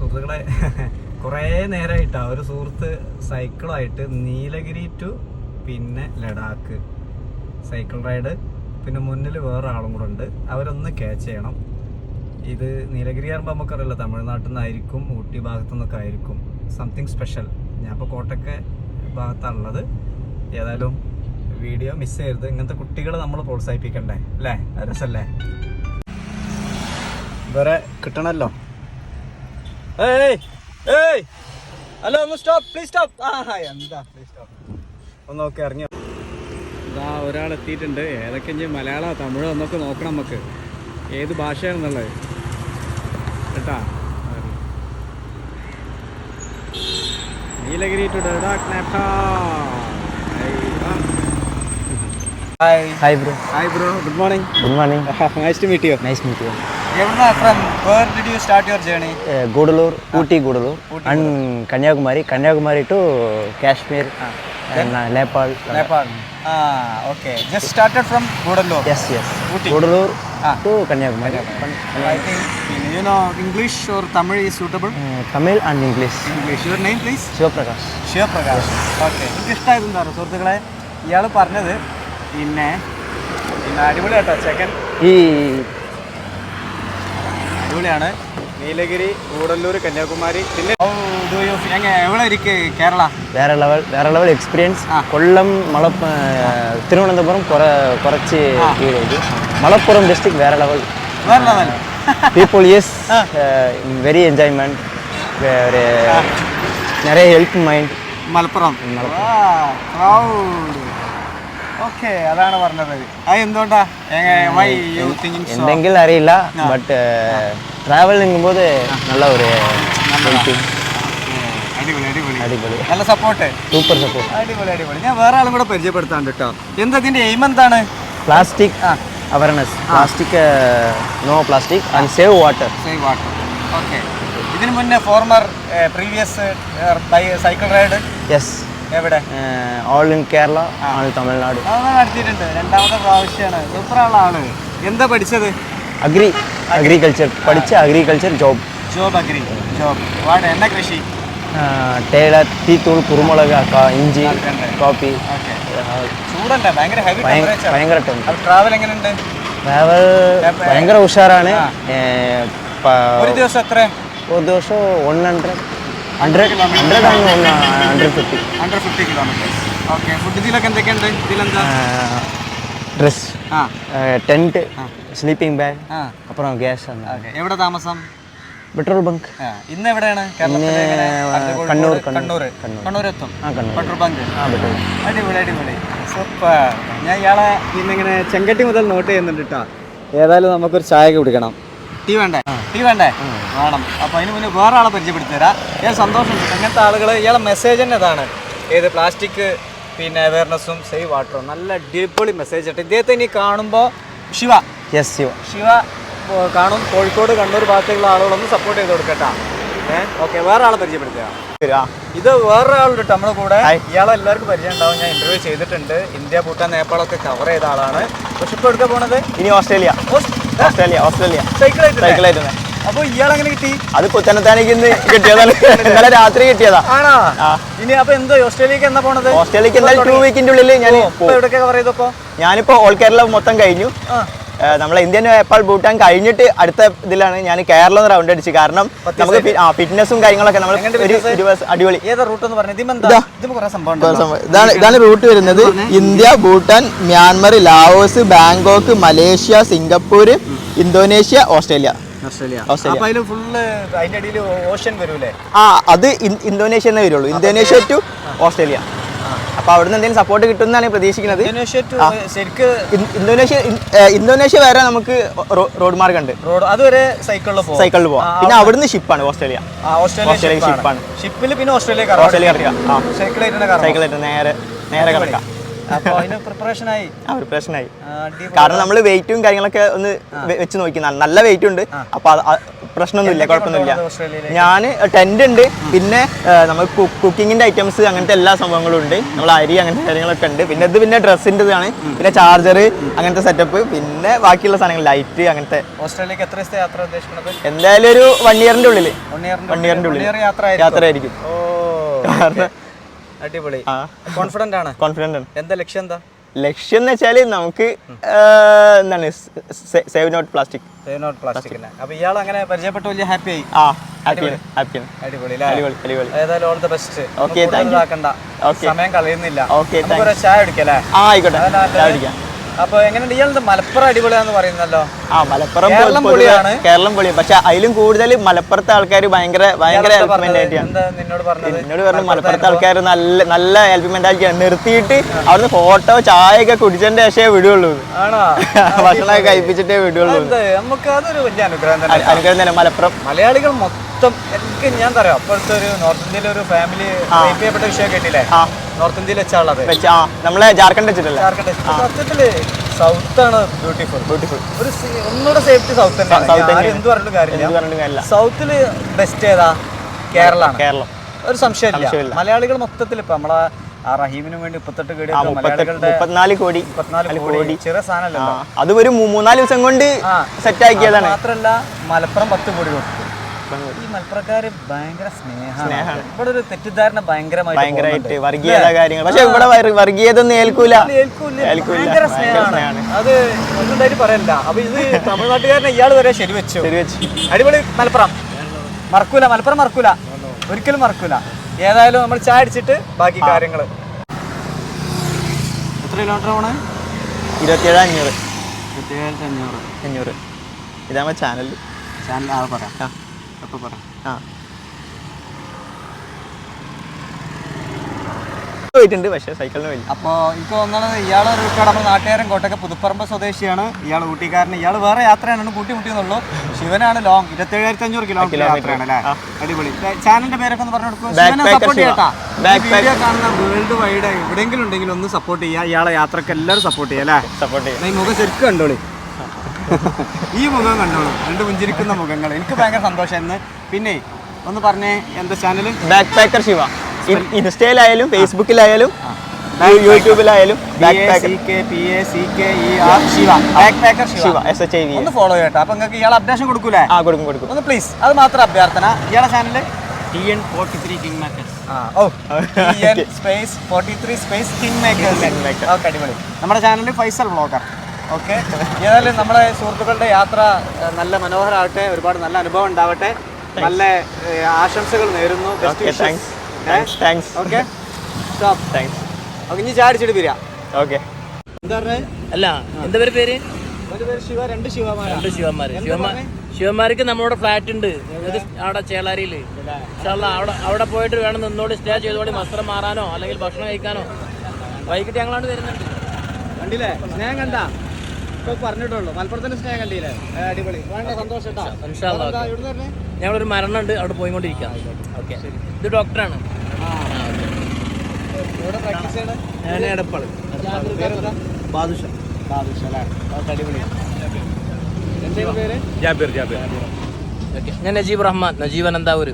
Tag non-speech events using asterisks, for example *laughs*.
സുഹൃത്തുക്കളെ *laughs* കുറേ നേരമായിട്ടാ ഒരു സുഹൃത്ത് സൈക്കിളായിട്ട് നീലഗിരി ടു പിന്നെ ലഡാക്ക്. സൈക്കിൾ റൈഡ് പിന്നെ മുന്നിൽ വേറെ ആളും കൂടെ ഉണ്ട്. അവരൊന്ന് ക്യാച്ച് ചെയ്യണം. ഇത് നീലഗിരി ആകുമ്പോൾ നമുക്കറിയില്ല തമിഴ്നാട്ടിൽ നിന്നായിരിക്കും ഊട്ടി ഭാഗത്തു നിന്നൊക്കെ ആയിരിക്കും. സംതിങ് സ്പെഷ്യൽ ഞാൻ ഇപ്പോൾ കോട്ടയ്ക്ക് ഭാഗത്താണുള്ളത് ഏതായാലും വീഡിയോ മിസ് ചെയ്യരുത്. ഇങ്ങനത്തെ കുട്ടികളെ നമ്മൾ പ്രോത്സാഹിപ്പിക്കണ്ടേ? അല്ലേ? അത് രസല്ലേ? വേറെ കിട്ടണല്ലോ? ഏയ് ഏയ്. ഹലോ ഒന്ന് സ്റ്റോപ്പ് പ്ലീസ് സ്റ്റോപ്പ് ആ എന്താ പ്ലീസ് സ്റ്റോപ്പ് ഒന്ന് നോക്കി ഇറങ്ങിയോ ഇതാ ഒരാൾ എത്തിയിട്ടുണ്ട്. ഏതൊക്കെ ഇനി മലയാളമോ തമിഴോ എന്നൊക്കെ നോക്കണം നമുക്ക്. ഏത് ഭാഷയാണെന്നുള്ളത്. കേട്ടാ? Nilgiri to Ladakh hi bro bro. Hi bro good morning good morning nice to meet you nice meet you. Where did you start your journey Uh, Gudalur, Ooty Gudalur, and Kanyakumari, Kanyakumari to Kashmir and uh, Nepal. Nepal ആ okay just started from Gudalur Yes, yes. Ooty. Gudalur Ah. to Kanyakumari. I think you know English or Tamil is suitable. Uh, Tamil and English. English. Your name please? Shivaprakash. Shivaprakash Okay. എനിക്ക് പറയുക സുഹൃത്തുക്കളെ ഇയാൾ പറഞ്ഞത് പിന്നെ പിന്നെ അടിപൊളി കേട്ടോ ചെക്കൻ ഈ അടിപൊളിയാണ് നീലഗിരി കൂടല്ലൂർ കന്യാകുമാരി പിന്നെ എവിടെ ഇരിക്ക് കേരള വേറെ ലെവൽ വേറെ ലെവൽ എക്സ്പീരിയൻസ് ആ. കൊല്ലം മലപ്പ തിരുവനന്തപുരം കുറ കുറച്ച് കീഴേക്ക് മലപ്പുറം ഡിസ്ട്രിക്ട് വേറെ ലെവൽ വേറെ level people yes very enjoyment ഒരു நிறைய ഹെൽപ്പ് മൈൻഡ് മലപ്പുറം okay അതാണ് പറഞ്ഞത്. അത് എന്തുകൊണ്ടാ? വൈ എന്തെങ്കിലും അറിയില്ല ബട്ട് ട്രാവലിംഗ് പോത് നല്ല ഒരു അടിപൊളി നല്ല സപ്പോർട്ട് സൂപ്പർ സപ്പോർട്ട് അടിപൊളി അടിപൊളി. ഞാൻ വേറെ ആളും കൂടെ പരിചയപ്പെടുത്താണ്ട് കേട്ടോ. എന്താ ഇതിന്റെ എയിം എന്താണ് plastic awareness plastic no plastic and save water save water okay ഇതിനു മുന്നേ former previous cycle ride yes എവിടെ? All in Kerala all Tamil Nadu നടത്തിയിട്ടുണ്ട്. രണ്ടാമത്തെ പ്രാവശ്യമാണ് എന്താ പഠിച്ചത്? അഗ്രി അഗ്രികൾച്ചർ പഠിച്ച agriculture job job agri job what എന്നാ കൃഷി? ടേലർ തീത്തൂൾ കുരുമുളക് ഇഞ്ചി കോപ്പി. ഭയങ്കര ട്രാവൽ എങ്ങനെയുണ്ട്? ട്രാവൽ ഭയങ്കര ഉഷാറാണ്. ഒരു ദിവസം എത്ര ഒരു ദിവസം വൺ ഹൺഡ്രഡ് ഹൺഡ്രഡ് ഹൺഡ്രഡ് ആണ് തോന്നുന്നത് hundred fifty hundred fifty kilometres okay food ഇതിലൊക്കെ എന്തൊക്കെയുണ്ട്? ഡ്രസ് ടെന്റ് സ്ലീപ്പിംഗ് ബാഗ് അപ്പുറം ഗ്യാസ് എവിടെ താമസം? പെട്രോൾ ബങ്ക് ഇന്ന് എവിടെയാണ്? കണ്ണൂർ കണ്ണൂർ. കണ്ണൂർ. എത്തും. പെട്രോൾ ബങ്ക് അടിപൊളി അടിപൊളി. സൂപ്പർ. ഞാൻ ഇയാളെ ഇന്നിങ്ങനെ ചെങ്കട്ടി മുതൽ നോട്ട് ചെയ്യുന്നുണ്ട് കേട്ടോ ഏതായാലും നമുക്കൊരു ചായ കുടിക്കണം. ടീ വേണ്ടേ? ടീ വേണ്ടേ? വേണം. അപ്പൊ അതിന് മുന്നേ വേറെ ആളെ പരിചയപ്പെടുത്തി തരാ. ഞാൻ സന്തോഷം അങ്ങനത്തെ ആളുകൾ ഇയാളെ മെസ്സേജ് തന്നെ അതാണ് ഏത് പ്ലാസ്റ്റിക് പിന്നെ അവയർനെസ്സും സേവ് വാട്ടറും നല്ല അടിപൊളി മെസ്സേജ് ആട്ടെ ഇദ്ദേഹത്തെ ഇനി കാണുമ്പോൾ ശിവ. യെസ് ശിവ. ശിവ കാണും. കോഴിക്കോട് കണ്ണൂർ ഭാഗത്തേക്കുള്ള ആളുകളൊന്ന് സപ്പോർട്ട് ചെയ്ത് കൊടുക്കട്ടാ. ഓക്കെ വേറെ ആളെ പരിചയപ്പെടുത്തുക ഇത് വേറെ ആളുണ്ട് കേട്ടോ നമ്മുടെ കൂടെ. ഇയാളെ എല്ലാവർക്കും പരിചയം ഉണ്ടാവും. ഞാൻ ഇന്റർവ്യൂ ചെയ്തിട്ടുണ്ട്. ഇന്ത്യ ഭൂട്ടാൻ നേപ്പാളൊക്കെ കവർ ചെയ്ത ആളാണ്. പക്ഷെ ഇപ്പൊ എടുക്കാൻ പോണത്? ഇനി ഓസ്ട്രേലിയ. Australia Australia. സൈക്കിൾ സൈക്കിളായിട്ട് അപ്പൊ ഇയാളെങ്ങനെ കിട്ടി? അത് പുത്തനത്താണിക്ക് ഇന്ന് കിട്ടിയതാണ്. ഇന്നലെ രാത്രി കിട്ടിയതാ. ആണോ? ഇനി അപ്പൊ എന്തോ ഓസ്ട്രേലിയക്ക് എന്നാ പോണത്? ഓസ്ട്രേലിയക്ക് എന്തായാലും ടു വീക്കിന്റെ ഉള്ളിൽ ഞാൻ കവർ ചെയ്തപ്പോ ഞാനിപ്പോ ഓൾ കേരള മൊത്തം കഴിഞ്ഞു. നമ്മളെ ഇന്ത്യൻ നേപ്പാൾ ഭൂട്ടാൻ കഴിഞ്ഞിട്ട് അടുത്ത ഇതിലാണ് ഞാൻ കേരളം റൗണ്ട് അടിച്ച്. കാരണം നമുക്ക് ഫിറ്റ്നസും കാര്യങ്ങളൊക്കെ നമ്മൾ ഒരു ദിവസം അടിപൊളി. ഇതാണ് ഇതാണ് റൂട്ട് വരുന്നത്. India Bhutan Myanmar Laos Bangkok Malaysia Singapore Indonesia Australia. ആ അത് ഇന്തോനേഷ്യ എന്നേ വരുള്ളൂ. Indonesia to Australia. അപ്പൊ അവിടുന്ന് എന്തെങ്കിലും സപ്പോർട്ട് കിട്ടുമെന്നാണ് പ്രതീക്ഷിക്കുന്നത്. ഇന്തോനേഷ്യ ഇന്തോനേഷ്യ വരെ നമുക്ക് റോഡ് മാർഗം ഉണ്ട്. അതുവരെ സൈക്കിളിൽ പോകും സൈക്കിളിൽ പോവാം. പിന്നെ അവിടുന്ന് ഷിപ്പാണ് ഓസ്ട്രേലിയ. ഓസ്ട്രേലിയ ഷിപ്പാണ്. ഷിപ്പിൽ പിന്നെ ഓസ്ട്രേലിയ ഓസ്ട്രേലിയ കറങ്ങും. സൈക്കിളായിട്ട് നേരെ നേരെ കിടക്കാം കാരണം നമ്മൾ വെയിറ്റും കാര്യങ്ങളൊക്കെ ഒന്ന് വെച്ച് നോക്കി. നല്ല- വെയിറ്റ് ഉണ്ട്. അപ്പൊ പ്രശ്നമൊന്നുമില്ല കുഴപ്പമൊന്നുമില്ല. ഞാൻ ടെന്റ് ഉണ്ട്. പിന്നെ നമ്മൾ കുക്കിങ്ങിന്റെ കുക്കിങ്ങിന്റെ ഐറ്റംസ് അങ്ങനത്തെ എല്ലാ സംഭവങ്ങളും ഉണ്ട്. നമ്മൾ അരി അങ്ങനത്തെ കാര്യങ്ങളൊക്കെ ഉണ്ട്. പിന്നെ ഇത് പിന്നെ ഡ്രസ്സിന്റെ ഇതാണ് പിന്നെ ചാർജർ അങ്ങനത്തെ സെറ്റപ്പ് പിന്നെ ബാക്കിയുള്ള സാധനങ്ങൾ ലൈറ്റ് അങ്ങനത്തെ. ഓസ്ട്രേലിയക്ക് എത്ര ദിവസത്തെ യാത്ര ഉദ്ദേശിക്കുന്നത്? എന്തായാലും ഒരു വൺ ഇയറിന്റെ ഉള്ളിൽ. വൺ ഇയറിന്റെ ഉള്ളിൽ. യാത്ര ആയിരിക്കും. അടിപൊളി. ആ. കോൺഫിഡന്റ് ആണ്? കോൺഫിഡന്റ് ആണ്. എന്താ ലക്ഷ്യം എന്താ? ലക്ഷ്യം എന്ന് വെച്ചാൽ നമുക്ക് എന്താണ് save not plastic save not plastic അപ്പൊ ഇയാൾ അങ്ങനെ പരിചയപ്പെട്ട് വലിയ ഹാപ്പി ആയി. ആ അടിപൊളി. അടിപൊളി അടിപൊളി you. ഇതാക്കണ്ട. Okay. സമയം കളയുന്നില്ല. ആ ആയിക്കോട്ടെ. അപ്പൊ എങ്ങനെയുണ്ട് ഇയാളുടെ മലപ്പുറം അടിപൊളിയാന്ന് പറയുന്നല്ലോ? ആ മലപ്പുറം കേരളം പൊളിയാണ്. കേരളം പൊളി പക്ഷെ അതിലും കൂടുതൽ മലപ്പുറത്തെ ആൾക്കാർ ഭയങ്കര ഭയങ്കര ഹെൽപ്പ്? മെന്റാലിറ്റിയാണ് നിന്നോട് എന്നോട് പറഞ്ഞു മലപ്പുറത്തെ ആൾക്കാർ നല്ല നല്ല ഹെൽപ്പ് മെന്റാലിറ്റിയാണ് നിർത്തിയിട്ട് അവിടുന്ന് ഫോട്ടോ ചായ ഒക്കെ കുടിച്ചതിന്റെ ശേഷമേ വിടുള്ളൂ. ആണോ? *laughs* ഭക്ഷണമൊക്കെ കഴിപ്പിച്ചിട്ടേ വിടുള്ളൂ. നമുക്ക് അതൊരു വലിയ അനുഗ്രഹം തന്നെ. അനുഗ്രഹം തന്നെ മലപ്പുറം. മലയാളികൾ മൊത്തം എനിക്ക് ഞാൻ പറയാം അപ്പോഴത്തെ ഒരു നോർത്ത് ഇന്ത്യയിലെ ഒരു ഫാമിലി ചെയ്യപ്പെട്ട വിഷയം കേട്ടില്ലേ നോർത്ത് ഇന്ത്യയിൽ വെച്ചാളത് നമ്മളെ ജാർഖണ്ഡ് വെച്ചിട്ടല്ലേ? ജാർഖണ്ഡ് സത്യത്തിൽ സൗത്ത് ആണ് ബ്യൂട്ടിഫുൾ. ബ്യൂട്ടിഫുൾ. ഒരു ഒന്നുകൂടെ സേഫ്റ്റി സൗത്ത് തന്നെയാണ്. എന്ത് പറഞ്ഞിട്ട് കാര്യമില്ല. സൗത്തിൽ ബെസ്റ്റ് ഏതാ? കേരളാണ്. കേരളം. ഒരു സംശയമില്ല. മലയാളികൾ മൊത്തത്തിൽ ഇപ്പൊ നമ്മളെ ആ റഹീമിന് വേണ്ടി മുപ്പത്തെട്ട് കേടി മലയാളികളുടെ മുപ്പത്തിനാല് കോടി. മുപ്പത്തിനാല് കോടി. ചെറിയ ആ സാധനമല്ലല്ലോ അത് ഒരു മൂന്നാൽ ദിവസം കൊണ്ട് സെറ്റ് ആക്കിയതാണ്. മാത്രമല്ല മാത്രല്ല മലപ്പുറം പത്ത് കോടി കൊടുത്തു. ഈ മലപ്പുറക്കാര് ഭയങ്കര സ്നേഹമാണ്. ഇവിടെ ഒരു തെറ്റിദ്ധാരണ ഭയങ്കരമായിട്ട്. വർഗീയത കാര്യങ്ങൾ. പക്ഷെ ഇവിടെ വർഗീയതൊന്നും ഏൽക്കൂല. ഭയങ്കര സ്നേഹമാണ്. അത് ഒന്നുണ്ടായിട്ട് പറയല്ല അപ്പൊ ഇത് തമിഴ്നാട്ടുകാരനെ ഇയാൾ വരെ ശരി വെച്ച് അടിപൊളി മലപ്പുറം. മറക്കൂല മലപ്പുറം മറക്കൂല. ഒരിക്കലും മറക്കൂല. ഏതായാലും നമ്മൾ ചായ അടിച്ചിട്ട് ബാക്കി കാര്യങ്ങൾ എത്ര കിലോമീറ്റർ ആണ്? ഇരുപത്തിയേഴ് അഞ്ഞൂറ്. ഇരുപത്തിയേഴ് അഞ്ഞൂറ്. അഞ്ഞൂറ്. ഇതാകുമ്പോൾ ചാനൽ ചാനൽ ആ പറയാം. ആ പറ. ആ. പോയിട്ടുണ്ട് പക്ഷേ സൈക്കിളിന് പോയില്ല. അപ്പോൾ എനിക്ക് തോന്നുന്നത് ഇയാൾ ഒരു നമ്മുടെ നാട്ടുകാരൻ കോട്ടക്ക പുതുപ്പറമ്പ് സ്വദേശിയാണ്. ഇയാൾ ഊട്ടിക്കാരൻ ഇയാൾ വേറെ യാത്രയാണ് കൂട്ടി മുട്ടിയെന്നുള്ളൂ ശിവനാണ് ലോങ് ഇരുപത്തേഴായിരത്തി അഞ്ഞൂറ് കിലോമീറ്റർ. യാത്രയാണ് അല്ലേ? അടിപൊളി. ചാനലിന്റെ പേരൊക്കെ ഒന്ന് പറഞ്ഞു കൊടുക്കും. ശിവനെ സപ്പോർട്ട് ശിവ. ചെയ്യട്ടാ. Backpacker. വീഡിയോ കാണുന്ന വേൾഡ് വൈഡ് എവിടെയെങ്കിലും ഉണ്ടെങ്കിലും ഒന്ന് സപ്പോർട്ട് ചെയ്യുക ഇയാളെ യാത്രയ്ക്ക് എല്ലാവരും സപ്പോർട്ട് ചെയ്യാം അല്ലേ? സപ്പോർട്ട് ചെയ്യാം. മുഖം ശരിക്കും കണ്ടോളി. ഈ മുഖം കണ്ടോളൂ. രണ്ട് പുഞ്ചിരിക്കുന്ന മുഖങ്ങൾ. എനിക്ക് ഭയങ്കര സന്തോഷമായിരുന്നു പിന്നെ ഒന്ന് പറഞ്ഞേ എന്താ ചാനൽ ബാക്ക് പാക്കർ ശിവ ഇൻസ്റ്റയിലായാലും ഫേസ്ബുക്കിലായാലും യൂട്യൂബിലായാലും ഐ ഒന്ന് ഫോളോ ചെയ്യട്ടെ അപ്പൊ നിങ്ങൾക്ക് ഇയാൾ അപ്ഡേഷൻ കൊടുക്കൂലേ? ആ കൊടുക്കും കൊടുക്കും. ഒന്ന് പ്ലീസ് അത് മാത്രം അഭ്യർത്ഥന. ഇയാളെ channel T N forty three king makers ഓ space forty three space king makers. Okay അടിപൊളി. നമ്മുടെ ചാനലിൽ ഫൈസൽ വ്ളോഗർ ഓക്കെ. ഏതായാലും നമ്മുടെ സുഹൃത്തുക്കളുടെ യാത്ര നല്ല മനോഹരമാവട്ടെ ഒരുപാട് നല്ല അനുഭവം ഉണ്ടാവട്ടെ. നല്ല ആശംസകൾ നേരുന്നു. ഓക്കെ ഇനി ചാടിച്ചിട്ട് വരിക. ഓക്കെ എന്താ അല്ല എന്താ പേര് പേര്? ശിവ രണ്ട് ശിവമാരാ രണ്ട്? ശിവന്മാർക്ക് നമ്മളോട് ഫ്ലാറ്റ് ഉണ്ട്. അവിടെ ചേളാരിയിൽ. അവിടെ അവിടെ പോയിട്ട് വേണം നിന്നോട് സ്റ്റേ ചെയ്തോടി വസ്ത്രം മാറാനോ അല്ലെങ്കിൽ ഭക്ഷണം കഴിക്കാനോ. വൈകിട്ട് ഞങ്ങളാണ് വരുന്നുണ്ട്. കണ്ടില്ലേ? സ്നേഹം കണ്ട? ഇപ്പൊ പറഞ്ഞിട്ടുള്ളൂ. മലപ്പുറത്തിന്റെ സ്നേഹം കണ്ടില്ലേ? അടിപൊളി. വേണ്ട സന്തോഷം? ഞങ്ങളൊരു മരണമുണ്ട് അവിടെ പോയിക്കൊണ്ടിരിക്കാം. ഓക്കെ. ഇത് ഡോക്ടറാണ്. ഞാൻ എടപ്പാൾ. ബാദുഷ. ബാദുഷ അടിപൊളി. എന്തേലും പേര്? ഓക്കെ. ഞാൻ നജീബ് റഹ്മാൻ നജീബ് അനന്താവൂര്.